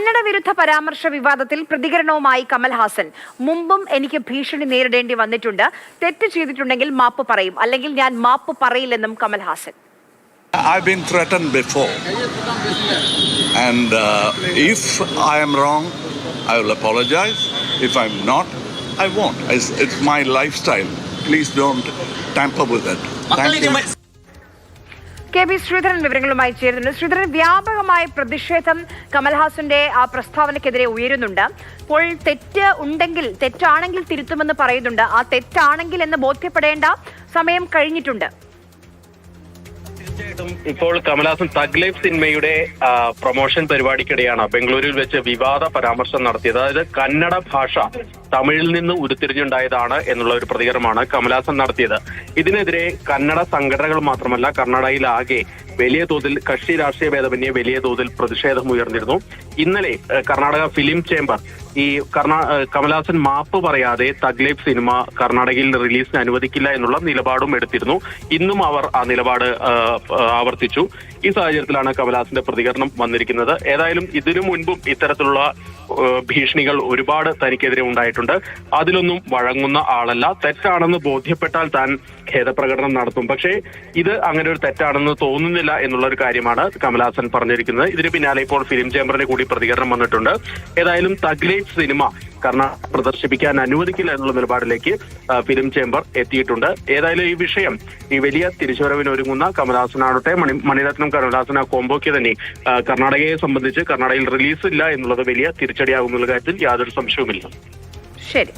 കന്നഡ വിരുദ്ധ പരാമർശ വിവാദത്തിൽ പ്രതികരണവുമായി കമൽഹാസൻ മുമ്പും എനിക്ക് ഭീഷണി നേരിടേണ്ടി വന്നിട്ടുണ്ട് തെറ്റ് ചെയ്തിട്ടുണ്ടെങ്കിൽ മാപ്പ് പറയും അല്ലെങ്കിൽ ഞാൻ മാപ്പ് പറയില്ലെന്നും Kamal Haasan I've been threatened before. And uh, if I am wrong, I will apologize. If I'm not, I won't. It's, it's my lifestyle. Please don't tamper with it. Thank you. K B Sreedharan വിവരങ്ങളുമായി ചേരുന്നുണ്ട്. ശ്രീധരൻ വ്യാപകമായ പ്രതിഷേധം കമൽഹാസന്റെ ആ പ്രസ്താവനക്കെതിരെ ഉയരുന്നുണ്ട്. അപ്പോൾ തെറ്റ് ഉണ്ടെങ്കിൽ തെറ്റാണെങ്കിൽ തിരുത്തുമെന്ന് പറയുന്നുണ്ട്. ആ തെറ്റാണെങ്കിൽ എന്ന് ബോധ്യപ്പെടേണ്ട സമയം കഴിഞ്ഞിട്ടുണ്ട്. തീർച്ചയായിട്ടും. ഇപ്പോൾ കമലഹാസൻ തഗ് ലൈഫ് സിനിമയുടെ പ്രൊമോഷൻ പരിപാടിക്കിടെയാണ് ബംഗളൂരുവിൽ വെച്ച് വിവാദ പരാമർശം നടത്തിയത്. അതായത് കന്നഡ ഭാഷ തമിഴിൽ നിന്ന് ഉരുത്തിരിഞ്ഞുണ്ടായതാണ് എന്നുള്ള ഒരു പ്രതികരണമാണ് കമലഹാസൻ നടത്തിയത്. ഇതിനെതിരെ കന്നഡ സംഘടനകൾ മാത്രമല്ല കർണാടകയിലാകെ വലിയ തോതിൽ കക്ഷി രാഷ്ട്രീയ ഭേദമന്യേ വലിയ തോതിൽ പ്രതിഷേധം ഉയർന്നിരുന്നു. ഇന്നലെ കർണാടക ഫിലിം ചേംബർ ഈ കർണാ കമലഹാസൻ മാപ്പ് പറയാതെ തഗ്ലേബ് സിനിമ കർണാടകയിൽ റിലീസിന് അനുവദിക്കില്ല എന്നുള്ള നിലപാടും എടുത്തിരുന്നു. ഇന്നും അവർ ആ നിലപാട് ആവർത്തിച്ചു. ഈ സാഹചര്യത്തിലാണ് കമലഹാസന്റെ പ്രതികരണം വന്നിരിക്കുന്നത്. ഏതായാലും ഇതിനു മുൻപും ഇത്തരത്തിലുള്ള ഭീഷണികൾ ഒരുപാട് തനിക്കെതിരെ ഉണ്ടായിട്ടുണ്ട്. അതിലൊന്നും വഴങ്ങുന്ന ആളല്ല. തെറ്റാണെന്ന് ബോധ്യപ്പെട്ടാൽ താൻ ഖേദപ്രകടനം നടത്തും. പക്ഷേ ഇത് അങ്ങനെ ഒരു തെറ്റാണെന്ന് തോന്നുന്നില്ല എന്നുള്ള ഒരു കാര്യമാണ് കമലഹാസൻ പറഞ്ഞിരിക്കുന്നത്. ഇതിന് പിന്നാലെ ഇപ്പോൾ ഫിലിം ചേംബറിന്റെ കൂടി പ്രതികരണം വന്നിട്ടുണ്ട്. ഏതായാലും തഗ്ലേറ്റ് സിനിമ കർണാടക പ്രദർശിപ്പിക്കാൻ അനുവദിക്കില്ല എന്നുള്ള നിലപാടിലേക്ക് ഫിലിം ചേംബർ എത്തിയിട്ടുണ്ട്. ഏതായാലും ഈ വിഷയം ഈ വലിയ തിരിച്ചുവരവിന് ഒരുങ്ങുന്ന കമലഹാസനാവട്ടെ മണി മണിരത്നം കമലഹാസന കോംബോയ്ക്ക് തന്നെ കർണാടകയെ സംബന്ധിച്ച് കർണാടകയിൽ റിലീസ് ഇല്ല എന്നുള്ളത് വലിയ തിരിച്ചടിയാകുന്നുള്ള കാര്യത്തിൽ യാതൊരു സംശയവുമില്ല. ശരി.